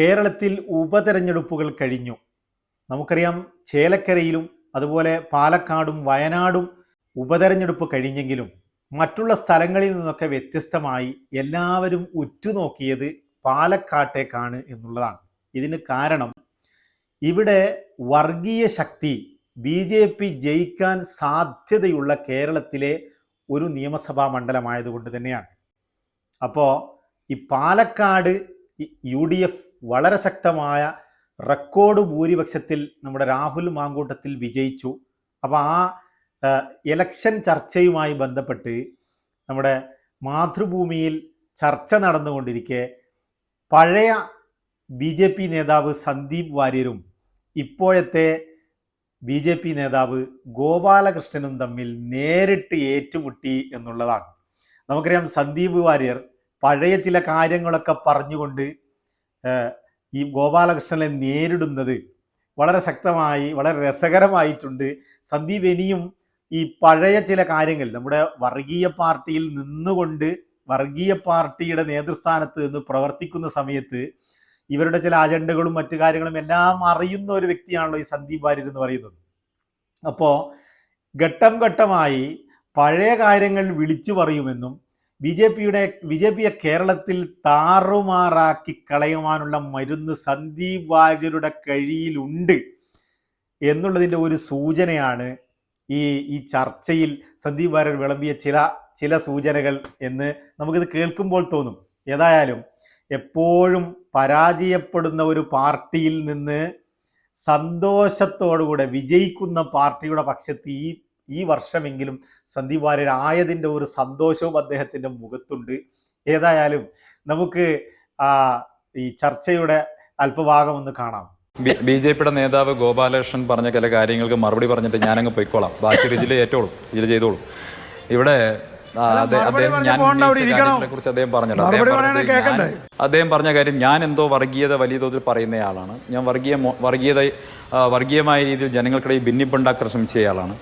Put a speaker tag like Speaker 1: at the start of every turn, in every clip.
Speaker 1: കേരളത്തിൽ ഉപതെരഞ്ഞെടുപ്പുകൾ കഴിഞ്ഞു. നമുക്കറിയാം ചേലക്കരയിലും അതുപോലെ പാലക്കാടും വയനാടും ഉപതെരഞ്ഞെടുപ്പ് കഴിഞ്ഞെങ്കിലും മറ്റുള്ള സ്ഥലങ്ങളിൽ നിന്നൊക്കെ വ്യത്യസ്തമായി എല്ലാവരും ഉറ്റുനോക്കിയത് പാലക്കാട്ടേക്കാണ് എന്നുള്ളതാണ്. ഇതിന് കാരണം ഇവിടെ വർഗീയ ശക്തി ബി ജെ പി ജയിക്കാൻ സാധ്യതയുള്ള കേരളത്തിലെ ഒരു നിയമസഭാ മണ്ഡലമായതുകൊണ്ട് തന്നെയാണ്. അപ്പോൾ ഈ പാലക്കാട് യു ഡി എഫ് വളരെ ശക്തമായ റെക്കോർഡ് ഭൂരിപക്ഷത്തിൽ നമ്മുടെ രാഹുൽ മാങ്കൂട്ടത്തിൽ വിജയിച്ചു. അപ്പോൾ ആ ഇലക്ഷൻ ചർച്ചയുമായി ബന്ധപ്പെട്ട് നമ്മുടെ മാതൃഭൂമിയിൽ ചർച്ച നടന്നുകൊണ്ടിരിക്കെ പഴയ ബി ജെ പി നേതാവ് സന്ദീപ് വാര്യരും ഇപ്പോഴത്തെ ബി ജെ പി നേതാവ് ഗോപാലകൃഷ്ണനും തമ്മിൽ നേരിട്ട് ഏറ്റുമുട്ടി എന്നുള്ളതാണ്. നമുക്കറിയാം സന്ദീപ് വാര്യർ പഴയ ചില കാര്യങ്ങളൊക്കെ പറഞ്ഞുകൊണ്ട് ഈ ഗോപാലകൃഷ്ണനെ നേരിടുന്നത് വളരെ ശക്തമായി വളരെ രസകരമായിട്ടുണ്ട്. സന്ദീപ് ഇനിയും ഈ പഴയ ചില കാര്യങ്ങൾ നമ്മുടെ വർഗീയ പാർട്ടിയിൽ നിന്നുകൊണ്ട് വർഗീയ പാർട്ടിയുടെ നേതൃസ്ഥാനത്ത് നിന്ന് പ്രവർത്തിക്കുന്ന സമയത്ത് ഇവരുടെ ചില അജണ്ടകളും മറ്റു കാര്യങ്ങളും എല്ലാം അറിയുന്ന ഒരു വ്യക്തിയാണല്ലോ ഈ സന്ദീപ് വാര്യർ എന്ന് പറയുന്നത്. അപ്പോൾ ഘട്ടം ഘട്ടമായി പഴയ കാര്യങ്ങൾ വിളിച്ചു പറയുമെന്നും ബി ജെ പിയുടെ ബി ജെ പിയെ കേരളത്തിൽ താറുമാറാക്കി കളയുവാനുള്ള മരുന്ന് സന്ദീപ് വാര്യരുടെ കഴിയിലുണ്ട് എന്നുള്ളതിന്റെ ഒരു സൂചനയാണ് ഈ ഈ ചർച്ചയിൽ സന്ദീപ് വാര്യർ വിളമ്പിയ ചില ചില സൂചനകൾ എന്ന് നമുക്കിത് കേൾക്കുമ്പോൾ തോന്നും. ഏതായാലും എപ്പോഴും പരാജയപ്പെടുന്ന ഒരു പാർട്ടിയിൽ നിന്ന് സന്തോഷത്തോടുകൂടെ വിജയിക്കുന്ന പാർട്ടിയുടെ പക്ഷത്ത് ഈ ഈ വർഷമെങ്കിലും സന്ദീപ് വാര്യർ ആയതിന്റെ ഒരു സന്തോഷവും അദ്ദേഹത്തിന്റെ മുഖത്തുണ്ട്. ഏതായാലും നമുക്ക് ഈ ചർച്ചയുടെ അല്പഭാഗം ഒന്ന് കാണാം.
Speaker 2: ബി ജെ പിയുടെ നേതാവ് ഗോപാലകൃഷ്ണൻ പറഞ്ഞ ചില കാര്യങ്ങൾക്ക് മറുപടി പറഞ്ഞിട്ട് ഞാനങ്ങ് പൊയ്ക്കോളാം. ബാക്കി റിജിൽ ഏറ്റോളും. ഇതിൽ ചെയ്തോളൂ. ഇവിടെ അദ്ദേഹം പറഞ്ഞ കാര്യം ഞാൻ എന്തോ വർഗീയത വലിയ തോതിൽ പറയുന്നയാളാണ് ഞാൻ വർഗീയ വർഗീയത വർഗീയമായ രീതിയിൽ ജനങ്ങൾക്കിടയിൽ ഭിന്നിപ്പുണ്ടാക്കാൻ ശ്രമിച്ചയാളാണ്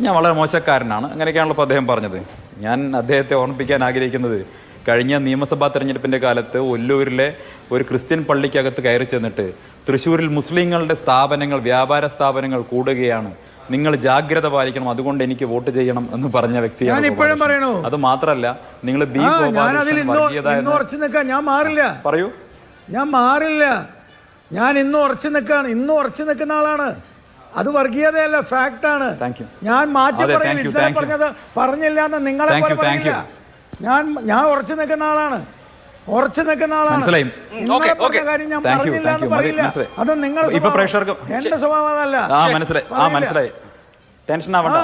Speaker 2: ഞാൻ വളരെ മോശക്കാരനാണ്. അങ്ങനെയൊക്കെയാണല്ലോ അദ്ദേഹം പറഞ്ഞത്. ഞാൻ അദ്ദേഹത്തെ ഓർമ്മിപ്പിക്കാൻ ആഗ്രഹിക്കുന്നത് കഴിഞ്ഞ നിയമസഭാ തെരഞ്ഞെടുപ്പിന്റെ കാലത്ത് ഒല്ലൂരിലെ ഒരു ക്രിസ്ത്യൻ പള്ളിക്കകത്ത് കയറി ചെന്നിട്ട് തൃശ്ശൂരിൽ മുസ്ലിങ്ങളുടെ സ്ഥാപനങ്ങൾ വ്യാപാര സ്ഥാപനങ്ങൾ കൂടുകയാണ്. നിങ്ങൾ ജാഗ്രത പാലിക്കണം. അതുകൊണ്ട് എനിക്ക് വോട്ട് ചെയ്യണം എന്ന് പറഞ്ഞ വ്യക്തിയാണ്
Speaker 3: ഇപ്പോഴും. പറയണു.
Speaker 2: അത് മാത്രല്ല നിങ്ങൾ ബി
Speaker 3: ഞാൻ മാറില്ല.
Speaker 2: പറയൂ.
Speaker 3: ഞാൻ മാറില്ല. ഞാൻ ഇന്ന് ഉറച്ചു നിൽക്കാണ് ഇന്ന് ഉറച്ചു നിൽക്കുന്ന ആളാണ്. അത് വർഗീയതയല്ല ഫാക്ട് ആണ്. ഞാൻ മാറ്റി
Speaker 2: പറയുന്നത്
Speaker 3: പറയില്ല ഇന്നലെ പറഞ്ഞത് പറഞ്ഞില്ല എന്ന് നിങ്ങളെ
Speaker 2: Thank
Speaker 3: പോലെ പറയില്ല ഞാൻ ഞാൻ ഉറച്ചു നിൽക്കുന്ന ആളാണ്. ഉറച്ചു നിൽക്കുന്ന ആളാണ്. കാര്യം ഞാൻ പറഞ്ഞില്ല എന്ന് പറയില്ല. അത്.
Speaker 2: പ്രേക്ഷകർക്ക്
Speaker 3: എന്റെ സ്വഭാവം അതല്ല
Speaker 2: ആ മനസ്സിലായി. ആ മനസ്സിലായി. ടെൻഷൻ ആവണ്ട.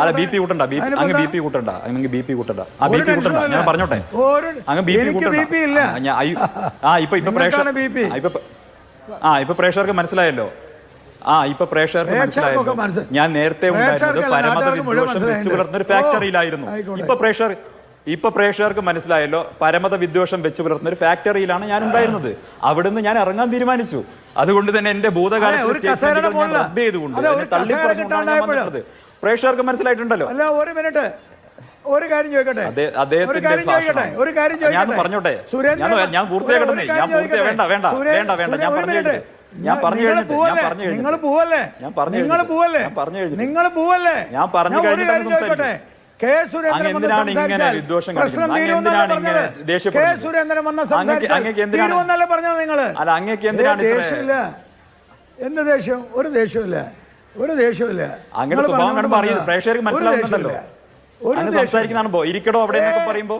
Speaker 2: അല്ല. ബി പി കൂട്ടണ്ട ബി
Speaker 3: അതിനിപ്പോ
Speaker 2: അങ്ങ് ബി
Speaker 3: എന്താ?
Speaker 2: പി കൂട്ടണ്ട. അങ്ങ് ബി പി കൂട്ടണ്ട. ആ ബി പി കൂട്ടണ്ട. ഞാൻ
Speaker 3: ഇല്ല.
Speaker 2: പറഞ്ഞോട്ടെ?
Speaker 3: ഒരു
Speaker 2: അങ്ങ് ബി പി കൂട്ടണ്ട.
Speaker 3: ഇല്ല.
Speaker 2: ആ, ഇപ്പൊ ഇപ്പൊ ആ ഇപ്പൊ പ്രേക്ഷകർക്ക് മനസ്സിലായല്ലോ. ആ ഇപ്പൊ പ്രേക്ഷകർക്ക് മനസ്സിലായല്ലോ. ഞാൻ നേരത്തെ ഉണ്ടായിരുന്നത് പരമത വിദ്വേഷം വെച്ച് പുലർത്തുന്ന ഒരു ഫാക്ടറിയിലായിരുന്നു. ഇപ്പൊ പ്രേക്ഷകർ ഇപ്പൊ പ്രേക്ഷകർക്ക് മനസ്സിലായല്ലോ പരമത വിദ്വേഷം വെച്ച് പുലർത്തുന്ന ഒരു ഫാക്ടറിയിലാണ് ഞാൻ ഉണ്ടായിരുന്നത്. അവിടുന്ന് ഞാൻ ഇറങ്ങാൻ തീരുമാനിച്ചു. അതുകൊണ്ട് തന്നെ എന്റെ ഭൂതകാലത്തെ പ്രേക്ഷകർക്ക് മനസ്സിലായിട്ടുണ്ടല്ലോ.
Speaker 3: അല്ല ഒരു മിനിറ്റ്. ഒരു കാര്യം ചോദിക്കട്ടെ? ഒരു കാര്യം ചോദിക്കട്ടെ? ഒരു കാര്യം
Speaker 2: ഞാൻ
Speaker 3: ചോദിക്കട്ടെ?
Speaker 2: പറഞ്ഞോട്ടെ.
Speaker 3: സുരേന്ദ്രൻ
Speaker 2: ഞാൻ- പൂർത്തിയാക്കട്ടെ. ഞാൻ പൂർത്തിയാ- വേണ്ട, വേണ്ട, വേണ്ട, വേണ്ട. ഞാൻ
Speaker 3: പറഞ്ഞോട്ടെ.
Speaker 2: പറഞ്ഞു. ഞാൻ പറഞ്ഞു കഴിഞ്ഞിട്ട്.
Speaker 3: നിങ്ങൾ പോവല്ലേ?
Speaker 2: ഞാൻ പറഞ്ഞു
Speaker 3: നിങ്ങൾ പോവല്ലേ?
Speaker 2: പറഞ്ഞു.
Speaker 3: നിങ്ങൾ പോവല്ലേ?
Speaker 2: ഞാൻ പറഞ്ഞു കഴിഞ്ഞിട്ട്
Speaker 3: കെ സുരേന്ദ്രൻ വന്ന് പറഞ്ഞത്? നിങ്ങൾ? ദേഷ്യം? ഒരു ദേഷ്യമില്ല. ഒരു ദേഷ്യമില്ല.
Speaker 2: അങ്ങനെ സ്വഭാവം പ്രേക്ഷകർക്ക്
Speaker 3: ഒരു
Speaker 2: മനസ്സിലാവുന്നുണ്ടല്ലോ.
Speaker 3: ഒരു.
Speaker 2: സംസാരിക്കുന്നതാണോ? ഇരിക്കടോ അവിടെ പറയുമ്പോ?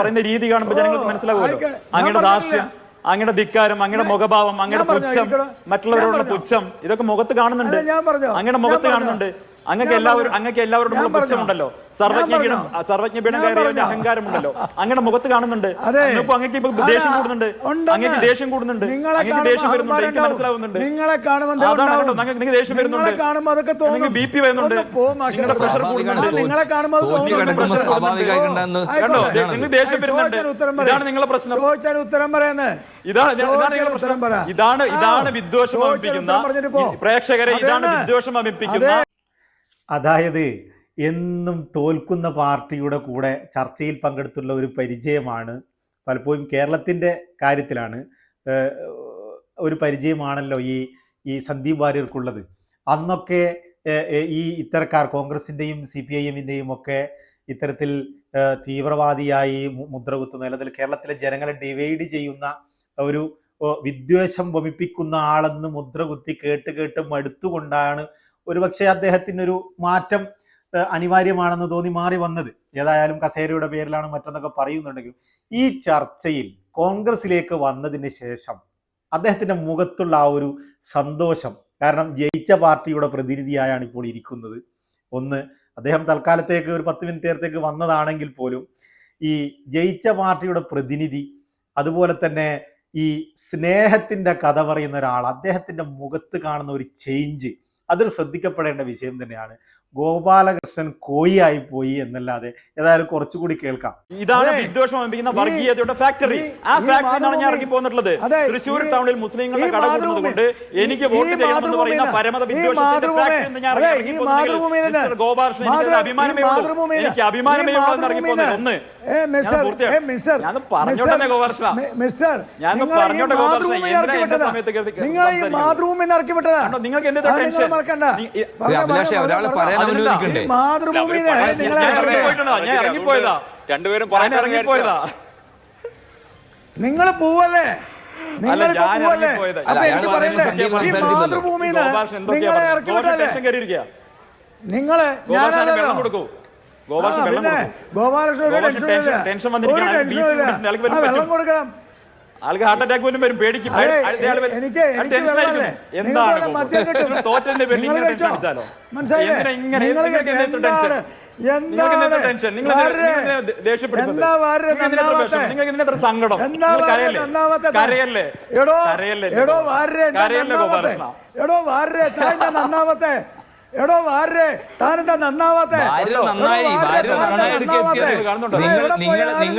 Speaker 2: പറയുന്ന രീതി കാണുമ്പോൾ ജനങ്ങൾക്ക് മനസ്സിലാവുമല്ലോ.
Speaker 3: അങ്ങനെ രാഷ്ട്രീയം
Speaker 2: അങ്ങയുടെ. അങ്ങയുടെ ധിക്കാരം അങ്ങയുടെ
Speaker 3: ഞാൻ-
Speaker 2: മുഖഭാവം അങ്ങയുടെ
Speaker 3: ഞാൻ
Speaker 2: പുച്ഛം. മറ്റുള്ളവരോടുള്ള പുച്ഛം ഇതൊക്കെ മുഖത്ത് കാണുന്നുണ്ട്.
Speaker 3: അങ്ങനെ
Speaker 2: അങ്ങയുടെ മുഖത്ത് കാണുന്നുണ്ട്. അങ്ങക്ക് എല്ലാവരും. അങ്ങക്ക് എല്ലാവരോടും
Speaker 3: പറഞ്ഞോ.
Speaker 2: പുച്ഛമുണ്ടല്ലോ സർവജ്ഞപീഠം. സർവജ്ഞപീഠം
Speaker 3: ഞാൻ
Speaker 2: കയറിയ
Speaker 3: പറഞ്ഞോ.
Speaker 2: അഹങ്കാരമുണ്ടല്ലോ. അങ്ങനെ മുഖത്ത് കാണുന്നുണ്ട്.
Speaker 3: അതെ.
Speaker 2: അങ്ങക്ക് ഇപ്പൊ ദേഷ്യം കൂടുന്നുണ്ട്. അങ്ങക്ക് ദേഷ്യം കൂടുന്നുണ്ട്.
Speaker 3: നിങ്ങളെ
Speaker 2: അങ്ങക്ക്
Speaker 3: കാണുമ്പോൾ
Speaker 2: ദേഷ്യം വരുന്നുണ്ട്. എനിക്ക് മനസ്സിലാവുന്നുണ്ട്.
Speaker 3: നിങ്ങളെ കാണുമ്പോൾ
Speaker 2: നിങ്ങൾക്ക് ദേഷ്യം വരുന്നുണ്ട്.
Speaker 3: നിങ്ങളെ കാണുമ്പോൾ അതൊക്കെ
Speaker 2: ബി പി വരുന്നുണ്ട്. നിങ്ങളുടെ പ്രഷർ കൂടുന്നുണ്ട്.
Speaker 3: നിങ്ങളെ കാണുമ്പോൾ
Speaker 2: കണ്ടോ. നിങ്ങൾക്ക് ദേഷ്യം വരുന്നുണ്ട്. ഇതാണ് നിങ്ങളുടെ പ്രശ്നം.
Speaker 3: ചോദിച്ചാൽ ഉത്തരം പറയുന്നത്
Speaker 2: ഇതാണ് ഇതാണ് നിങ്ങളുടെ പ്രശ്നം. ഇതാണ് ഇതാണ് വിദ്വേഷം അമിപ്പിക്കുന്ന പ്രേക്ഷകരെ ഇതാണ് വിദ്വേഷം അമിപ്പിക്കുന്ന.
Speaker 1: അതായത് എന്നും തോൽക്കുന്ന പാർട്ടിയുടെ കൂടെ ചർച്ചയിൽ പങ്കെടുത്തുള്ള ഒരു പരിചയമാണ് പലപ്പോഴും കേരളത്തിന്റെ കാര്യത്തിലാണ് ഒരു പരിചയമാണല്ലോ ഈ ഈ സന്ദീപ് വാര്യർക്കുള്ളത്. അന്നൊക്കെ ഈ ഇത്തരക്കാർ കോൺഗ്രസിന്റെയും സി പി ഐ എമ്മിന്റെയും ഒക്കെ ഇത്തരത്തിൽ തീവ്രവാദിയായി മുദ്രകുത്തുന്ന മുദ്ര അല്ലെങ്കിൽ കേരളത്തിലെ ജനങ്ങളെ ഡിവൈഡ് ചെയ്യുന്ന ഒരു വിദ്വേഷം വമിപ്പിക്കുന്ന ആളെന്ന് മുദ്രകുത്തി കേട്ട് കേട്ട് മടുത്തുകൊണ്ടാണ് ഒരുപക്ഷെ അദ്ദേഹത്തിനൊരു മാറ്റം അനിവാര്യമാണെന്ന് തോന്നി മാറി വന്നത്. ഏതായാലും കസേരയുടെ പേരിലാണ് മറ്റൊന്നൊക്കെ പറയുന്നുണ്ടെങ്കിലും ഈ ചർച്ചയിൽ കോൺഗ്രസിലേക്ക് വന്നതിന് ശേഷം അദ്ദേഹത്തിന്റെ മുഖത്തുള്ള ആ ഒരു സന്തോഷം കാരണം ജയിച്ച പാർട്ടിയുടെ പ്രതിനിധിയായാണ് ഇപ്പോൾ ഇരിക്കുന്നത്. ഒന്ന് അദ്ദേഹം തൽക്കാലത്തേക്ക് ഒരു പത്ത് മിനിറ്റ് നേരത്തേക്ക് വന്നതാണെങ്കിൽ പോലും ഈ ജയിച്ച പാർട്ടിയുടെ പ്രതിനിധി അതുപോലെ തന്നെ ഈ സ്നേഹത്തിന്റെ കഥ പറയുന്ന ഒരാൾ അദ്ദേഹത്തിന്റെ മുഖത്ത് കാണുന്ന ഒരു ചേഞ്ച് അതിൽ ശ്രദ്ധിക്കപ്പെടേണ്ട വിഷയം തന്നെയാണ്. ഗോപാലകൃഷ്ണൻ കോയിയായി പോയി എന്നല്ലാതെ ഏതായാലും കുറച്ചുകൂടി കേൾക്കാം.
Speaker 2: ഇതാണ് വിദ്വേഷം വമിപ്പിക്കുന്ന വർഗീയതയുടെ ഫാക്ടറി ആ ഫാക്ടറിയാണ് ഞാൻ ഇറങ്ങി പോന്നിട്ടുള്ളത് തൃശ്ശൂർ ടൗണിൽ മുസ്ലിങ്ങളുടെ കട കൂടുന്നത് കൊണ്ട് എനിക്ക് വോട്ട്
Speaker 3: ചെയ്യണം
Speaker 2: ചെയ്യണമെന്ന് പറയുന്ന പരമത വിദ്വേഷത്തിന്റെ ഗോപാലകൃഷ്ണൻ അഭിമാനമേ എനിക്ക് അഭിമാനമേ ഇറങ്ങി പോകുന്നത് ഒന്ന്. നിങ്ങൾക്ക് എന്ത് ടെൻഷൻ?
Speaker 4: പറയാൻ അനുവദിക്കണ്ടേ?
Speaker 2: ഞാൻ
Speaker 5: രണ്ടുപേരും പറയാൻ
Speaker 3: നിങ്ങൾ പോവല്ലേ? നിങ്ങൾ പോവല്ലേ? അപ്പൊ എനിക്ക് പറയണ്ടേ? ഈ നിങ്ങളെ ഇറക്കി വിട്ടല്ലേ നിങ്ങളെ പിന്നെ ഗോപാലകൃഷ്ണൻ ഒരു ടെൻഷനും ഇല്ല
Speaker 2: ടെൻഷൻ- ടെൻഷൻ
Speaker 3: ഒരു. ടെൻഷനും ഇല്ല. വെള്ളം കൊടുക്കണം.
Speaker 2: ആൾക്ക് ഹാർട്ട് അറ്റാക്ക് പോലും വരും. പേടിക്കും എന്താണ് പേരിൽ ടെൻഷൻ അടിച്ചാലോ എന്തിനാ ഇങ്ങനെ ടെൻഷൻ സങ്കടം? കരയല്ലേ? കരയല്ലേ?
Speaker 3: എടോ
Speaker 2: ഗോപാലകൃഷ്ണ
Speaker 3: താൻ എന്താ നന്നാവാത്തെ? എടോ വാര്യരെ താനെന്താ നന്നാവാത്തെ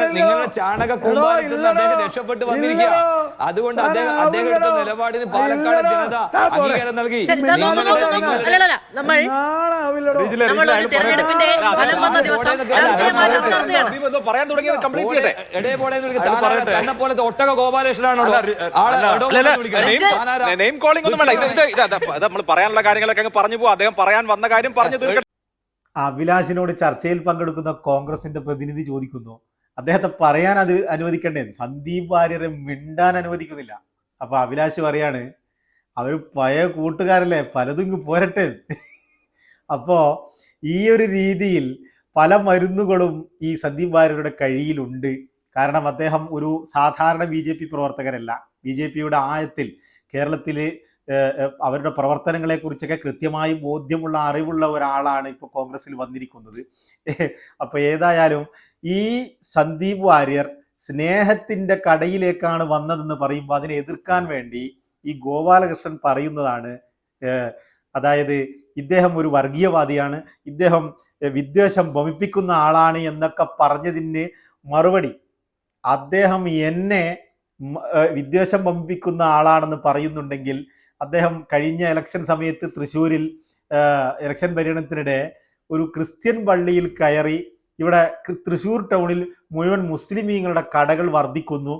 Speaker 4: നിങ്ങളുടെ ചാണക
Speaker 3: എടോ,
Speaker 4: കൂമ്പാരത്തിൽ നിന്ന് അദ്ദേഹം
Speaker 3: ഇല്ലടോ.
Speaker 4: രക്ഷപ്പെട്ട് വന്നിരിക്കുക
Speaker 3: ഇല്ലടോ.
Speaker 4: അതുകൊണ്ട് അദ്ദേഹം അദ്ദേഹം എടുത്ത നിലപാടിന് പാലക്കാട്. ജനത അംഗീകാരം നൽകി
Speaker 5: പറയാൻ തുടങ്ങിയത് കംപ്ലീറ്റ് ചെയ്യട്ടെ.
Speaker 4: തന്നെ പോലത്തെ ഒട്ടക ഗോപാലകൃഷ്ണനാണോ.
Speaker 5: നെയിം- കോളിംഗ് ഒന്നും വേണ്ട ഇത് നമ്മൾ പറയാനുള്ള കാര്യങ്ങളൊക്കെ അങ്ങ് പറഞ്ഞു പോകും അദ്ദേഹം പറയാൻ വന്ന കാര്യം പറഞ്ഞു തീർക്കട്ടെ.
Speaker 1: അഭിലാഷിനോട് ചർച്ചയിൽ പങ്കെടുക്കുന്ന കോൺഗ്രസിന്റെ പ്രതിനിധി ചോദിക്കുന്നു. അദ്ദേഹത്തെ പറയാൻ അത് അനുവദിക്കണ്ടേ സന്ദീപ് വാര്യരെ മിണ്ടാൻ അനുവദിക്കുന്നില്ല. അപ്പൊ അഭിലാഷ് പറയാണ് അവർ പഴയ കൂട്ടുകാരല്ലേ പലതും ഇങ്ങ് പോരട്ടെ. അപ്പോ ഈ ഒരു രീതിയിൽ പല മരുന്നുകളും ഈ സന്ദീപ് വാര്യരുടെ കഴിയിലുണ്ട്. കാരണം അദ്ദേഹം ഒരു സാധാരണ ബി ജെ പി പ്രവർത്തകരല്ല. ബി ജെ പിയുടെ ആയത്തിൽ കേരളത്തിൽ അവരുടെ പ്രവർത്തനങ്ങളെക്കുറിച്ചൊക്കെ കൃത്യമായി ബോധ്യമുള്ള അറിവുള്ള ഒരാളാണ് ഇപ്പോൾ കോൺഗ്രസിൽ വന്നിരിക്കുന്നത്. അപ്പോൾ ഏതായാലും ഈ സന്ദീപ് വാര്യർ സ്നേഹത്തിന്റെ കടയിലേക്കാണ് വന്നതെന്ന് പറയുമ്പോൾ അതിനെ എതിർക്കാൻ വേണ്ടി ഈ ഗോപാലകൃഷ്ണൻ പറയുന്നതാണ്. അതായത് ഇദ്ദേഹം ഒരു വർഗീയവാദിയാണ്. ഇദ്ദേഹം വിദ്വേഷം ഭമിപ്പിക്കുന്ന ആളാണ് എന്നൊക്കെ പറഞ്ഞതിന് മറുപടി അദ്ദേഹം എന്നെ വിദ്വേഷം ഭമിപ്പിക്കുന്ന ആളാണെന്ന് പറയുന്നുണ്ടെങ്കിൽ അദ്ദേഹം കഴിഞ്ഞ ഇലക്ഷൻ സമയത്ത് തൃശ്ശൂരിൽ ഇലക്ഷൻ പര്യടനത്തിനിടെ ഒരു ക്രിസ്ത്യൻ പള്ളിയിൽ കയറി ഇവിടെ തൃശ്ശൂർ ടൗണിൽ മുഴുവൻ മുസ്ലിമീങ്ങളുടെ കടകൾ വർദ്ധിക്കുന്നു.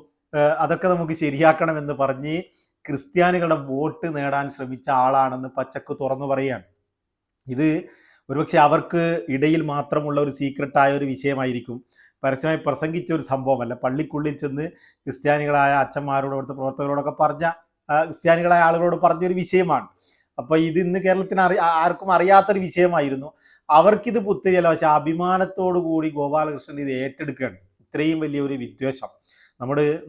Speaker 1: അതൊക്കെ നമുക്ക് ശരിയാക്കണമെന്ന് പറഞ്ഞ് ക്രിസ്ത്യാനികളുടെ വോട്ട് നേടാൻ ശ്രമിച്ച ആളാണെന്ന് പച്ചക്ക് തുറന്നു പറയുകയാണ്. ഇത് ഒരുപക്ഷെ അവർക്ക് ഇടയിൽ മാത്രമുള്ള ഒരു സീക്രട്ടായ ഒരു വിഷയമായിരിക്കും. പരസ്യമായി പ്രസംഗിച്ച ഒരു സംഭവമല്ല. പള്ളിക്കുള്ളിൽ ചെന്ന് ക്രിസ്ത്യാനികളായ അച്ഛന്മാരോട് അവിടുത്തെ പ്രവർത്തകരോടൊക്കെ പറഞ്ഞ ക്രിസ്ത്യാനികളായ ആളുകളോട് പറഞ്ഞൊരു വിഷയമാണ്. അപ്പൊ ഇത് ഇന്ന് കേരളത്തിന് അറി ആർക്കും അറിയാത്തൊരു വിഷയമായിരുന്നു. അവർക്കിത് പുത്തിരിയല്ല. പക്ഷെ അഭിമാനത്തോടു കൂടി ഗോപാലകൃഷ്ണൻ ഇത് ഏറ്റെടുക്കുകയാണ്. ഇത്രയും വലിയൊരു വിദ്വേഷം. നമ്മുടെ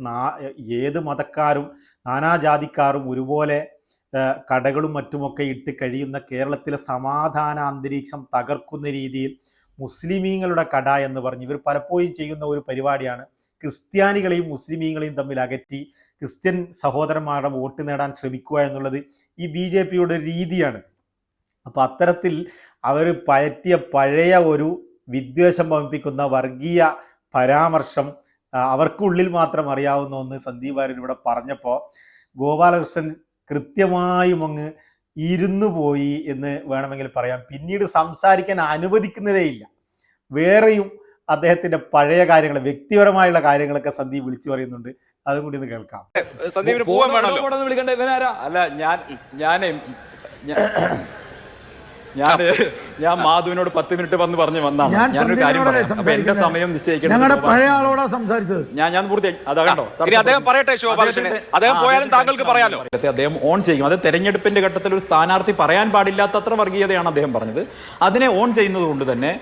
Speaker 1: ഏത് മതക്കാരും നാനാജാതിക്കാരും ഒരുപോലെ കടകളും മറ്റുമൊക്കെ ഇട്ട് കഴിയുന്ന കേരളത്തിലെ സമാധാന അന്തരീക്ഷം തകർക്കുന്ന രീതിയിൽ മുസ്ലിമീങ്ങളുടെ കട എന്ന് പറഞ്ഞ് ഇവർ പലപ്പോഴും ചെയ്യുന്ന ഒരു പരിപാടിയാണ്. ക്രിസ്ത്യാനികളെയും മുസ്ലിമീങ്ങളെയും തമ്മിൽ അകറ്റി ക്രിസ്ത്യൻ സഹോദരന്മാരുടെ വോട്ട് നേടാൻ ശ്രമിക്കുക എന്നുള്ളത് ഈ ബി ജെ പിയുടെ രീതിയാണ്. അപ്പോൾ അത്തരത്തിൽ അവർ പയറ്റിയ പഴയ ഒരു വിദ്വേഷം വമിപ്പിക്കുന്ന വർഗീയ പരാമർശം അവർക്കുള്ളിൽ മാത്രം അറിയാവുന്ന ഒന്ന് സന്ദീപ് വാര്യർ ഇവിടെ പറഞ്ഞപ്പോൾ ഗോപാലകൃഷ്ണൻ കൃത്യമായും അങ്ങ് ഇരുന്നു പോയി എന്ന് വേണമെങ്കിൽ പറയാം. പിന്നീട് സംസാരിക്കാൻ അനുവദിക്കുന്നതേയില്ല വേറെയും അദ്ദേഹത്തിന്റെ പഴയ കാര്യങ്ങൾ വ്യക്തിപരമായുള്ള കാര്യങ്ങളൊക്കെ സന്ദീപ് വിളിച്ചു പറയുന്നുണ്ട്. അതും കൂടി ഒന്ന് കേൾക്കാം.
Speaker 5: സന്ദീപിന് പോവാൻ വേണമല്ലോ.
Speaker 4: പോണെന്ന് വിളിക്കണ്ട ഇവനാരാ
Speaker 2: അല്ല ഞാൻ ഞാനേ ഞാൻ ഞാൻ മാധുവിനോട് പത്ത് മിനിറ്റ് വന്ന് പറഞ്ഞു വന്നാണ്.
Speaker 3: ഞാൻ
Speaker 2: ഞാനൊരു കാര്യം പറയാം. എന്റെ സമയം നിശ്ചയിക്കണം.
Speaker 3: ഞങ്ങളുടെ പഴയ ആളോടാ സംസാരിച്ചത്.
Speaker 2: ഞാൻ ഞാൻ പൂർത്തിയാക്കി അതാകണ്ടോ
Speaker 5: ഇനി അദ്ദേഹം പറയട്ടെ. അദ്ദേഹം പോയാലും താങ്കൾക്ക് പറയാലോ.
Speaker 2: അദ്ദേഹം ഓൺ ചെയ്യും. അത് തെരഞ്ഞെടുപ്പിന്റെ ഘട്ടത്തിൽ ഒരു സ്ഥാനാർത്ഥി പറയാൻ പാടില്ലാത്തത്ര വർഗീയതയാണ് അദ്ദേഹം പറഞ്ഞത്. അതിനെ ഓൺ ചെയ്യുന്നത് കൊണ്ട് തന്നെ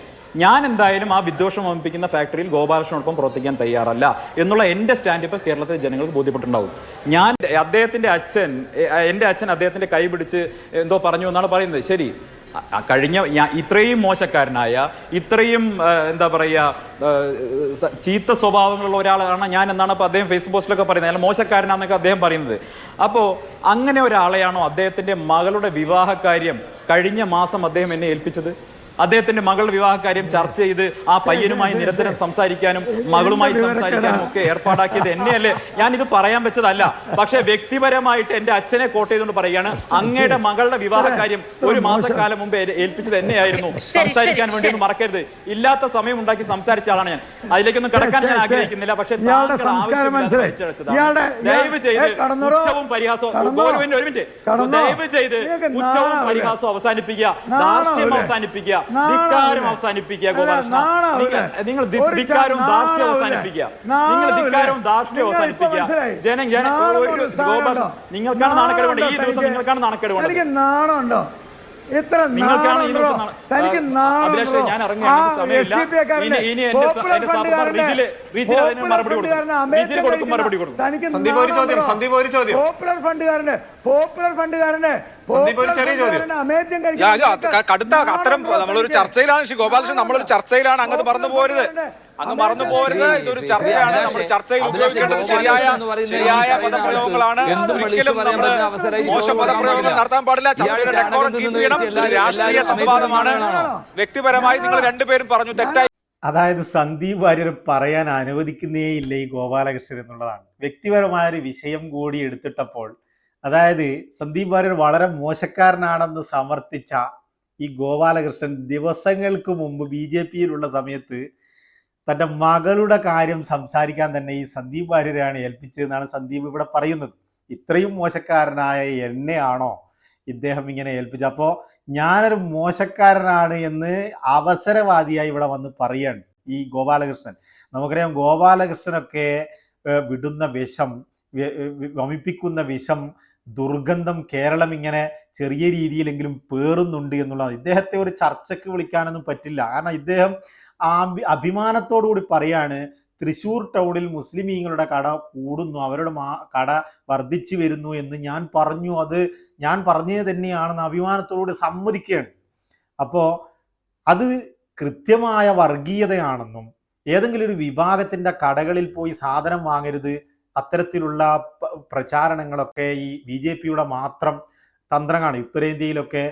Speaker 2: ഞാൻ എന്തായാലും ആ വിദ്വേഷം വമിപ്പിക്കുന്ന ഫാക്ടറിയിൽ ഗോപാലകൃഷ്ണനോടൊപ്പം പ്രവർത്തിക്കാൻ തയ്യാറല്ല എന്നുള്ള എന്റെ സ്റ്റാൻഡ് ഇപ്പോൾ കേരളത്തിലെ ജനങ്ങൾക്ക് ബോധ്യപ്പെട്ടിട്ടുണ്ടാവും. ഞാൻ അദ്ദേഹത്തിന്റെ അച്ഛൻ എന്റെ അച്ഛൻ അദ്ദേഹത്തിന്റെ കൈ പിടിച്ച് എന്തോ പറഞ്ഞു എന്നാണ് പറയുന്നത്. ശരി. കഴിഞ്ഞ ഞാൻ ഇത്രയും മോശക്കാരനായ ഇത്രയും എന്താ പറയുക ചീത്ത സ്വഭാവങ്ങളുള്ള ഒരാളാണ് ഞാൻ എന്നാണ് അപ്പോൾ അദ്ദേഹം ഫേസ്ബുക്ക് പോസ്റ്റിലൊക്കെ പറയുന്നത്. അയാൾ മോശക്കാരനാണെന്നൊക്കെ അദ്ദേഹം പറയുന്നത്. അപ്പോൾ അങ്ങനെ ഒരാളെയാണോ അദ്ദേഹത്തിന്റെ മകളുടെ വിവാഹകാര്യം കഴിഞ്ഞ മാസം അദ്ദേഹം എന്നെ ഏൽപ്പിച്ചത്? അദ്ദേഹത്തിന്റെ മകൾ വിവാഹകാര്യം ചർച്ച ചെയ്ത് ആ പയ്യനുമായി നിരന്തരം സംസാരിക്കാനും മകളുമായി സംസാരിക്കാനും ഒക്കെ ഏർപ്പാടാക്കിയത് എന്നെയല്ലേ? ഞാൻ ഇത് പറയാൻ വെച്ചതല്ല. പക്ഷെ വ്യക്തിപരമായിട്ട് എന്റെ അച്ഛനെ കോട്ട് ചെയ്തുകൊണ്ട് പറയുകയാണ് അങ്ങയുടെ മകളുടെ
Speaker 3: വിവാഹകാര്യം
Speaker 2: ഒരു മാസക്കാലം മുമ്പ് ഏൽപ്പിച്ചത് എന്നെയായിരുന്നു. സംസാരിക്കാൻ വേണ്ടി ഒന്നും മറക്കരുത്. ഇല്ലാത്ത സമയം ഉണ്ടാക്കി സംസാരിച്ച ആളാണ് ഞാൻ. അതിലേക്കൊന്നും കിടക്കാൻ ഞാൻ ആഗ്രഹിക്കുന്നില്ല. പക്ഷെ ദയവ് ചെയ്ത് ഉച്ചവും പരിഹാസവും? ഒരു മിനിറ്റ് ദയവ് ചെയ്ത് ഉച്ചവും പരിഹാസവും അവസാനിപ്പിക്കുക. അവസാനിപ്പിക്കുക? ധിക്കാരം അവസാനിപ്പിക്കുക ഗോപാലകൃഷ്ണ. നിങ്ങൾ- ധിക്കാരവും
Speaker 3: ധാർഷ്ട്യം?
Speaker 2: അവസാനിപ്പിക്കുക. നിങ്ങൾ? ധിക്കാരവും
Speaker 3: ധാർഷ്ട്യം
Speaker 2: അവസാനിപ്പിക്കുക. ജന ജനം ഗോപാൽ നിങ്ങൾക്കാണ് നാണക്കേട് വേണ്ടത്. ഈ ദിവസം നിങ്ങൾക്കാണ് നാണക്കേട് വേണ്ടത്.
Speaker 3: നാണമുണ്ടോ? ഇത്ര
Speaker 2: നാണ-
Speaker 3: തനിക്ക്
Speaker 6: ചോദ്യം.
Speaker 3: പോപ്പുലർ ഫണ്ടുകാരന് പോപ്പുലർ
Speaker 6: ഒരു ചെറിയ ചോദ്യം.
Speaker 3: അമേദ്യം
Speaker 5: കടുത്ത അത്തരം നമ്മളൊരു ചർച്ചയിലാണ് ശ്രീ ഗോപാലകൃഷ്ണൻ നമ്മളൊരു ചർച്ചയിലാണ് അങ്ങോട്ട് പറഞ്ഞു പോരുത് അങ്ങ് മറന്നു പോരുത് ഇതൊരു ചർച്ചയാണ്. നമ്മൾ ചർച്ചയിൽ ഉപയോഗിക്കേണ്ടത് ശരിയായ ശരിയായ പദപ്രയോഗങ്ങളാണ്. ഒരിക്കലും നമ്മൾ മോശം പദപ്രയോഗങ്ങൾ നടത്താൻ പാടില്ല. ചർച്ചയുടെ ഡെക്കോറം കീപ്പ് ചെയ്യണം. രാഷ്ട്രീയ സംവാദമാണ് വ്യക്തിപരമായി നിങ്ങൾ രണ്ടുപേരും പറഞ്ഞു തെറ്റായി.
Speaker 1: അതായത് സന്ദീപ് വാര്യർ പറയാൻ അനുവദിക്കുന്നേ ഇല്ല ഈ ഗോപാലകൃഷ്ണൻ എന്നുള്ളതാണ്. വ്യക്തിപരമായ ഒരു വിഷയം കൂടി എടുത്തിട്ടപ്പോൾ അതായത് സന്ദീപ് വാര്യർ വളരെ മോശക്കാരനാണെന്ന് സമർത്ഥിച്ച ഈ ഗോപാലകൃഷ്ണൻ ദിവസങ്ങൾക്ക് മുമ്പ് ബി ജെ പിയിലുള്ള സമയത്ത് തന്റെ മകളുടെ കാര്യം സംസാരിക്കാൻ തന്നെ ഈ സന്ദീപ് വാര്യരെയാണ് ഏൽപ്പിച്ചതെന്നാണ് സന്ദീപ് ഇവിടെ പറയുന്നത്. ഇത്രയും മോശക്കാരനായ എന്നെയാണോ ഇദ്ദേഹം ഇങ്ങനെ ഏൽപ്പിച്ചത്? അപ്പോൾ ഞാനൊരു മോശക്കാരനാണ് എന്ന് അവസരവാദിയായി ഇവിടെ വന്ന് പറയാണ് ഈ ഗോപാലകൃഷ്ണൻ. നമുക്കറിയാം ഗോപാലകൃഷ്ണനൊക്കെ വിടുന്ന വിഷം വമിപ്പിക്കുന്ന വിഷം ദുർഗന്ധം കേരളം ഇങ്ങനെ ചെറിയ രീതിയിലെങ്കിലും പേറുന്നുണ്ട് എന്നുള്ളത് ഇദ്ദേഹത്തെ ഒരു ചർച്ചയ്ക്ക് വിളിക്കാനൊന്നും പറ്റില്ല. കാരണം ഇദ്ദേഹം അഭിമാനത്തോടു കൂടി പറയാണ് തൃശൂർ ടൗണിൽ മുസ്ലിമീങ്ങളുടെ കട കൂടുന്നു അവരുടെ മാ കട വർദ്ധിച്ചു വരുന്നു എന്ന് ഞാൻ പറഞ്ഞു. അത് ഞാൻ പറഞ്ഞത് തന്നെയാണെന്ന് അഭിമാനത്തോടുകൂടി സമ്മതിക്കുകയാണ്. അപ്പോൾ അത് കൃത്യമായ വർഗീയതയാണെന്നും ഏതെങ്കിലും ഒരു വിഭാഗത്തിന്റെ കടകളിൽ പോയി സാധനം വാങ്ങരുത് അത്തരത്തിലുള്ള പ്രചാരണങ്ങളൊക്കെ ഈ ബി ജെ പിയുടെ മാത്രം തന്ത്രങ്ങളാണ്. ഉത്തരേന്ത്യയിലൊക്കെ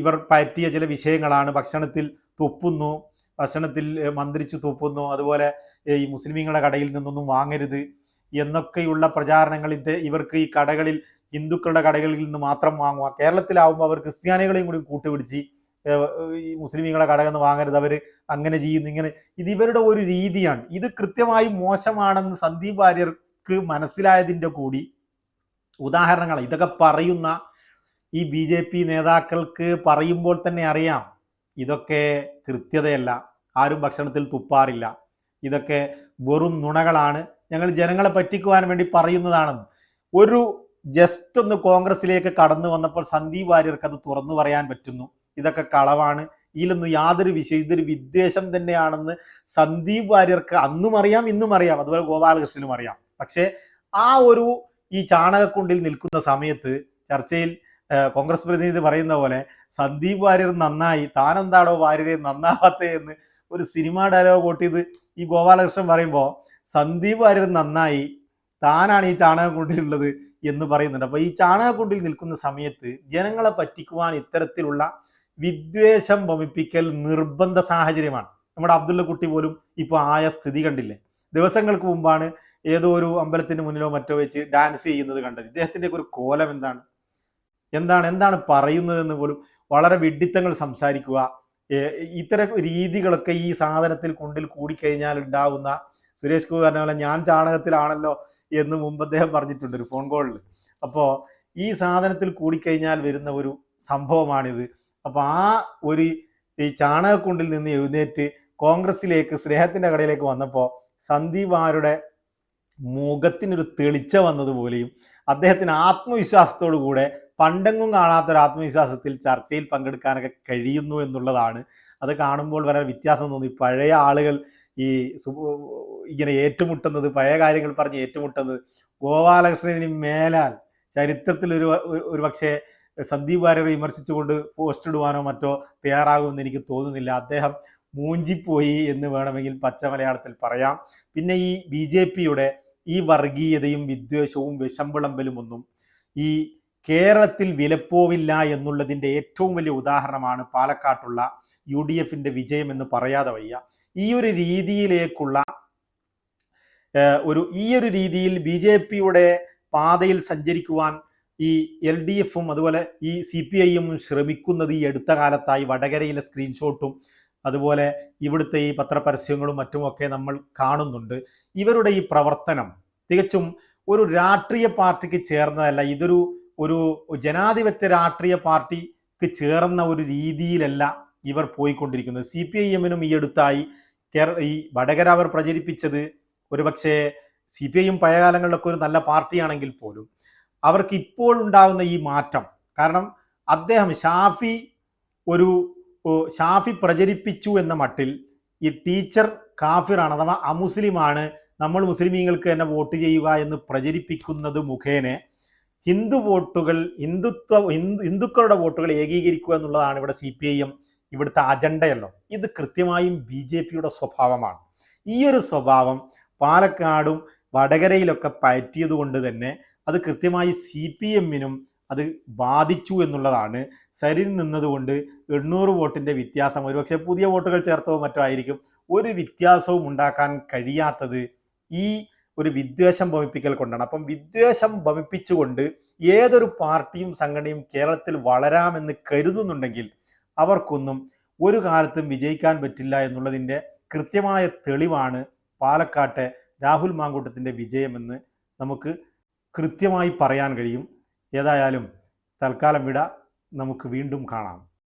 Speaker 1: ഇവർ പറ്റിയ ചില വിഷയങ്ങളാണ്. ഭക്ഷണത്തിൽ തുപ്പുന്നു ഭക്ഷണത്തിൽ മന്ത്രിച്ചു തുപ്പുന്നു അതുപോലെ ഈ മുസ്ലിമീങ്ങളുടെ കടയിൽ നിന്നൊന്നും വാങ്ങരുത് എന്നൊക്കെയുള്ള പ്രചാരണങ്ങൾ ഇത് ഇവർക്ക് ഈ കടകളിൽ ഹിന്ദുക്കളുടെ കടകളിൽ നിന്ന് മാത്രം വാങ്ങുക. കേരളത്തിലാവുമ്പോൾ അവർ ക്രിസ്ത്യാനികളെയും കൂടി കൂട്ടുപിടിച്ച് കടകൾ നിന്ന് വാങ്ങരുത്. അവർ അങ്ങനെ ചെയ്യുന്നു ഇങ്ങനെ. ഇത് ഇവരുടെ ഒരു രീതിയാണ്. ഇത് കൃത്യമായി മോശമാണെന്ന് സന്ദീപ് വാര്യർക്ക് മനസ്സിലായതിന്റെ കൂടി ഉദാഹരണങ്ങൾ ഇതൊക്കെ പറയുന്ന ഈ ബി നേതാക്കൾക്ക് പറയുമ്പോൾ തന്നെ അറിയാം. ഇതൊക്കെ കൃത്യതയല്ല. ആരും ഭക്ഷണത്തിൽ തുപ്പാറില്ല. ഇതൊക്കെ വെറും നുണകളാണ്. ഞങ്ങൾ ജനങ്ങളെ പറ്റിക്കുവാൻ വേണ്ടി പറയുന്നതാണെന്ന്. ഒരു ജസ്റ്റ് ഒന്ന് കോൺഗ്രസിലേക്ക് കടന്നു വന്നപ്പോൾ സന്ദീപ് വാര്യർക്ക് അത് തുറന്നു പറയാൻ പറ്റുന്നു. ഇതൊക്കെ കളവാണ്. ഇതിലൊന്നും യാതൊരു വിഷയം ഇതൊരു വിദ്വേഷം തന്നെയാണെന്ന് സന്ദീപ് വാര്യർക്ക് അന്നും അറിയാം ഇന്നും അറിയാം. അതുപോലെ ഗോപാലകൃഷ്ണനും അറിയാം. പക്ഷേ ആ ഒരു ഈ ചാണകക്കുണ്ടിൽ നിൽക്കുന്ന സമയത്ത് ചർച്ചയിൽ കോൺഗ്രസ് പ്രതിനിധി പറയുന്ന പോലെ സന്ദീപ് വാര്യർ നന്നായി താനെന്താണോ വാര്യരെ നന്നാവാത്തേ എന്ന് ഒരു സിനിമ ഡയലോഗ് പൊട്ടിയത് ഈ ഗോപാലകൃഷ്ണൻ പറയുമ്പോൾ സന്ദീപ് വാര്യർ നന്നായി താനാണ് ഈ ചാണകക്കുണ്ടിലുള്ളത് എന്ന് പറയുന്നുണ്ട്. അപ്പോൾ ഈ ചാണകക്കുണ്ടിൽ നിൽക്കുന്ന സമയത്ത് ജനങ്ങളെ പറ്റിക്കുവാൻ ഇത്തരത്തിലുള്ള വിദ്വേഷം വമിപ്പിക്കൽ നിർബന്ധ സാഹചര്യമാണ്. നമ്മുടെ അബ്ദുള്ള കുട്ടി പോലും ഇപ്പോൾ ആയ സ്ഥിതി കണ്ടില്ലേ? ദിവസങ്ങൾക്ക് മുമ്പാണ് ഏതോ ഒരു അമ്പലത്തിന് മുന്നിലോ മറ്റോ വെച്ച് ഡാൻസ് ചെയ്യുന്നത് കണ്ടത്. ഇദ്ദേഹത്തിന്റെ ഒരു കോലം എന്താണ്? എന്താണ് എന്താണ് പറയുന്നതെന്ന് പോലും വളരെ വിഡിത്തങ്ങൾ സംസാരിക്കുക. ഇത്തരം രീതികളൊക്കെ ഈ സാധനത്തിൽ കൊണ്ടിൽ കൂടിക്കഴിഞ്ഞാൽ ഉണ്ടാകുന്ന സുരേഷ് ഗോപി പറഞ്ഞ പോലെ ഞാൻ ചാണകത്തിലാണല്ലോ എന്ന് മുമ്പ് അദ്ദേഹം പറഞ്ഞിട്ടുണ്ട് ഒരു ഫോൺ കോളിൽ അപ്പോൾ ഈ സാധനത്തിൽ കൂടിക്കഴിഞ്ഞാൽ വരുന്ന ഒരു സംഭവമാണിത്. അപ്പോൾ ആ ഒരു ഈ ചാണകക്കുണ്ടിൽ നിന്ന് എഴുന്നേറ്റ് കോൺഗ്രസിലേക്ക് സ്നേഹത്തിന്റെ കടയിലേക്ക് വന്നപ്പോൾ സന്ദീപ് ആരുടെ മുഖത്തിനൊരു തെളിച്ച വന്നതുപോലെയും അദ്ദേഹത്തിന് ആത്മവിശ്വാസത്തോടു കൂടെ പണ്ടെങ്ങും കാണാത്തൊരു ആത്മവിശ്വാസത്തിൽ ചർച്ചയിൽ പങ്കെടുക്കാനൊക്കെ കഴിയുന്നു എന്നുള്ളതാണ്. അത് കാണുമ്പോൾ വളരെ വ്യത്യാസം തോന്നി. പഴയ ആളുകൾ ഈ ഇങ്ങനെ ഏറ്റുമുട്ടുന്നത് പഴയ കാര്യങ്ങൾ പറഞ്ഞ് ഏറ്റുമുട്ടുന്നത് ഗോപാലകൃഷ്ണന് മേലാൽ ചരിത്രത്തിൽ ഒരു ഒരു പക്ഷേ സന്ദീപ് വാര്യരെ വിമർശിച്ചുകൊണ്ട് പോസ്റ്റ് ഇടുവാനോ മറ്റോ തയ്യാറാകുമെന്ന് എനിക്ക് തോന്നുന്നില്ല. അദ്ദേഹം മൂഞ്ചിപ്പോയി എന്ന് വേണമെങ്കിൽ പച്ച മലയാളത്തിൽ പറയാം. പിന്നെ ഈ ബി ജെ പിയുടെ ഈ വർഗീയതയും വിദ്വേഷവും വിശമ്പിളമ്പലും ഒന്നും ഈ കേരളത്തിൽ വിലപ്പോവില്ല എന്നുള്ളതിന്റെ ഏറ്റവും വലിയ ഉദാഹരണമാണ് പാലക്കാട്ടുള്ള യു ഡി എഫിന്റെ വിജയം എന്ന് പറയാതെ വയ്യ. ഈ ഒരു രീതിയിലേക്കുള്ള ഒരു ഈ ഒരു രീതിയിൽ ബി ജെ പിയുടെ പാതയിൽ സഞ്ചരിക്കുവാൻ ഈ എൽ ഡി എഫും അതുപോലെ ഈ സി പി ഐയും ശ്രമിക്കുന്നത് ഈ അടുത്ത കാലത്തായി വടകരയിലെ സ്ക്രീൻഷോട്ടും അതുപോലെ ഇവിടുത്തെ ഈ പത്രപരസ്യങ്ങളും മറ്റുമൊക്കെ നമ്മൾ കാണുന്നുണ്ട്. ഇവരുടെ ഈ പ്രവർത്തനം തികച്ചും ഒരു രാഷ്ട്രീയ പാർട്ടിക്ക് ചേർന്നതല്ല. ഇതൊരു ഒരു ജനാധിപത്യ രാഷ്ട്രീയ പാർട്ടിക്ക് ചേർന്ന ഒരു രീതിയിലല്ല ഇവർ പോയിക്കൊണ്ടിരിക്കുന്നത്. സി പി ഐ എമ്മിനും ഈ അടുത്തായി കേരള ഈ വടകര അവർ പ്രചരിപ്പിച്ചത് ഒരുപക്ഷെ സി പി ഐയും പഴയ കാലങ്ങളിലൊക്കെ ഒരു നല്ല പാർട്ടിയാണെങ്കിൽ പോലും അവർക്ക് ഇപ്പോൾ ഉണ്ടാകുന്ന ഈ മാറ്റം. കാരണം അദ്ദേഹം ഷാഫി ഒരു ഷാഫി പ്രചരിപ്പിച്ചു എന്ന മട്ടിൽ ഈ ടീച്ചർ കാഫിറാണ് അഥവാ അമുസ്ലിമാണ് നമ്മൾ മുസ്ലിമീങ്ങൾക്ക് തന്നെ വോട്ട് ചെയ്യുക എന്ന് പ്രചരിപ്പിക്കുന്നത് മുഖേന ഹിന്ദു വോട്ടുകൾ ഹിന്ദുത്വ ഹിന്ദു ഹിന്ദുക്കളുടെ വോട്ടുകൾ ഏകീകരിക്കുക എന്നുള്ളതാണ് ഇവിടെ സി പി ഐ എം ഇവിടുത്തെ അജണ്ടയല്ലോ ഇത് കൃത്യമായും ബി ജെ പിയുടെ സ്വഭാവമാണ്. ഈ ഒരു സ്വഭാവം പാലക്കാടും വടകരയിലൊക്കെ പയറ്റിയത് കൊണ്ട് തന്നെ അത് കൃത്യമായി സി പി എമ്മിനും അത് ബാധിച്ചു എന്നുള്ളതാണ്. ശരീരം നിന്നതുകൊണ്ട് എണ്ണൂറ് വോട്ടിന്റെ വ്യത്യാസം ഒരുപക്ഷെ പുതിയ വോട്ടുകൾ ചേർത്തോ മറ്റോ ആയിരിക്കും ഒരു വ്യത്യാസവും ഉണ്ടാക്കാൻ കഴിയാത്തത് ഈ ഒരു വിദ്വേഷം ഭമിപ്പിക്കൽ കൊണ്ടാണ്. അപ്പം വിദ്വേഷം ഭമിപ്പിച്ചുകൊണ്ട് ഏതൊരു പാർട്ടിയും സംഘടനയും കേരളത്തിൽ വളരാമെന്ന് കരുതുന്നുണ്ടെങ്കിൽ അവർക്കൊന്നും ഒരു കാലത്തും വിജയിക്കാൻ പറ്റില്ല എന്നുള്ളതിന്റെ കൃത്യമായ തെളിവാണ് പാലക്കാട്ടെ രാഹുൽ മാങ്കൂട്ടത്തിന്റെ വിജയമെന്ന് നമുക്ക് കൃത്യമായി പറയാൻ കഴിയും. ഏതായാലും തൽക്കാലം വിട. നമുക്ക് വീണ്ടും കാണാം.